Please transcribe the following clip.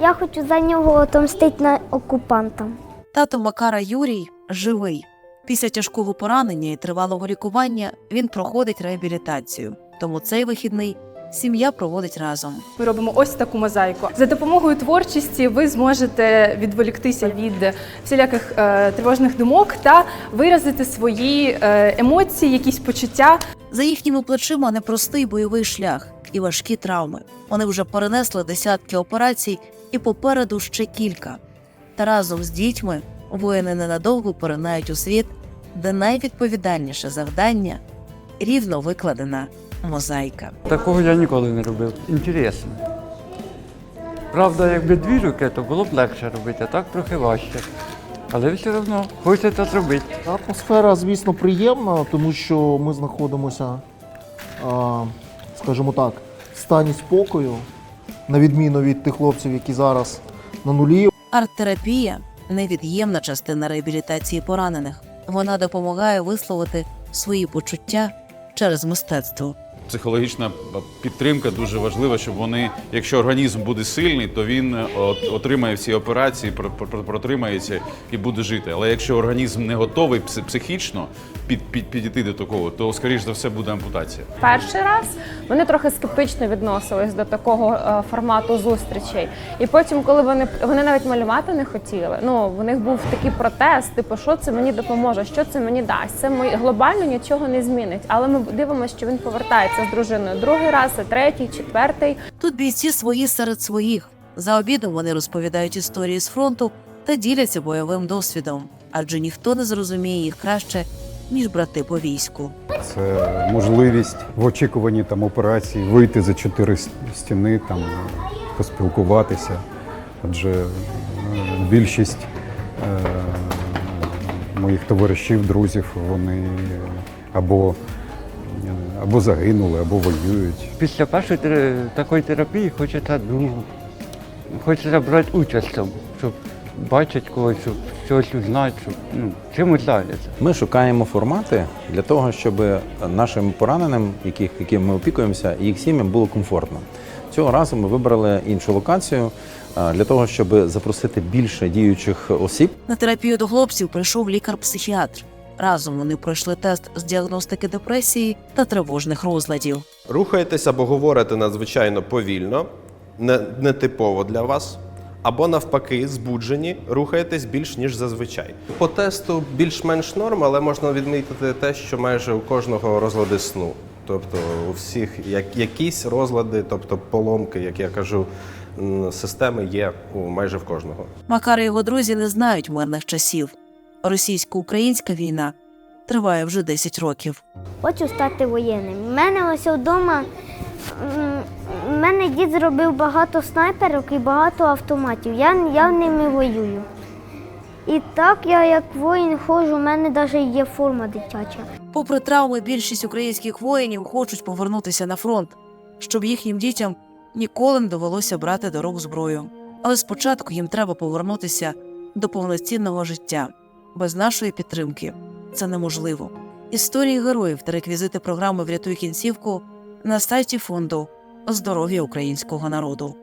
Я хочу за нього отомстити на окупантам. Тато Макара Юрій живий. Після тяжкого поранення і тривалого лікування він проходить реабілітацію. Тому цей вихідний сім'я проводить разом. Ми робимо ось таку мозаїку. За допомогою творчості ви зможете відволіктися від всіляких е, тривожних думок та виразити свої е, емоції, якісь почуття. За їхніми плечима непростий бойовий шлях і важкі травми. Вони вже перенесли десятки операцій і попереду ще кілька. Та разом з дітьми воїни ненадовго поринають у світ, де найвідповідальніше завдання рівно викладена мозаїка. Такого я ніколи не робив. Інтересно. Правда, якби дві руки, то було б легше робити, а так трохи важче. Але все одно хочеться зробити. Атмосфера, звісно, приємна, тому що ми знаходимося, а, скажімо так, в стані спокою, на відміну від тих хлопців, які зараз на нулі. Арт-терапія невід'ємна частина реабілітації поранених. Вона допомагає висловити свої почуття через мистецтво. Психологічна підтримка дуже важлива, щоб вони, якщо організм буде сильний, то він е, от- отримає всі операції, про- про- протримається і буде жити. Але якщо організм не готовий пси- психічно під, під, підійти до такого, то скоріш за все буде ампутація. перший раз вони трохи скептично відносились до такого е, формату зустрічей. І потім, коли вони вони навіть малювати не хотіли. Ну в них був такий протест, типу, що це мені допоможе, що це мені дасть. Це мої глобально нічого не змінить. Але ми дивимося, що він повертається з дружиною другий раз, і третій, четвертий. Тут бійці свої серед своїх. За обідом вони розповідають історії з фронту та діляться бойовим досвідом, адже ніхто не зрозуміє їх краще, ніж брати по війську. Це можливість в очікуванні там операції вийти за чотири стіни, там поспілкуватися. Адже е, більшість е, моїх товаришів, друзів, вони або, або загинули, або воюють. Після першої такої терапії хочеться, ну, хочеться брати участь щоб бачити когось, щоб щось узнати, щоб ну, чимось зайнятися. Ми шукаємо формати для того, щоб нашим пораненим, яких, яким ми опікуємося, їх сім'ям було комфортно. Цього разу ми вибрали іншу локацію для того, щоб запросити більше діючих осіб. На терапію до хлопців прийшов лікар-психіатр. Разом вони пройшли тест з діагностики депресії та тривожних розладів. Рухаєтесь або говорите надзвичайно повільно, не, нетипово для вас, або навпаки, збуджені, рухаєтесь більш ніж зазвичай. По тесту більш-менш норм, але можна відмітити те, що майже у кожного розлади сну. Тобто у всіх як, якісь розлади, тобто поломки, як я кажу, системи є у майже в кожного. Макар і його друзі не знають мирних часів. Російсько-українська війна триває вже 10 років. Хочу стати воєнним. У мене ось вдома. У мене дід зробив багато снайперок і багато автоматів. Я, я ними воюю. І так я як воїн ходжу, у мене навіть є форма дитяча. Попри травми, більшість українських воїнів хочуть повернутися на фронт, щоб їхнім дітям ніколи не довелося брати до рук зброю. Але спочатку їм треба повернутися до повноцінного життя. Без нашої підтримки це неможливо. Історії героїв та реквізити програми Врятуй кінцівку на сайті фонду Здоров'я українського народу.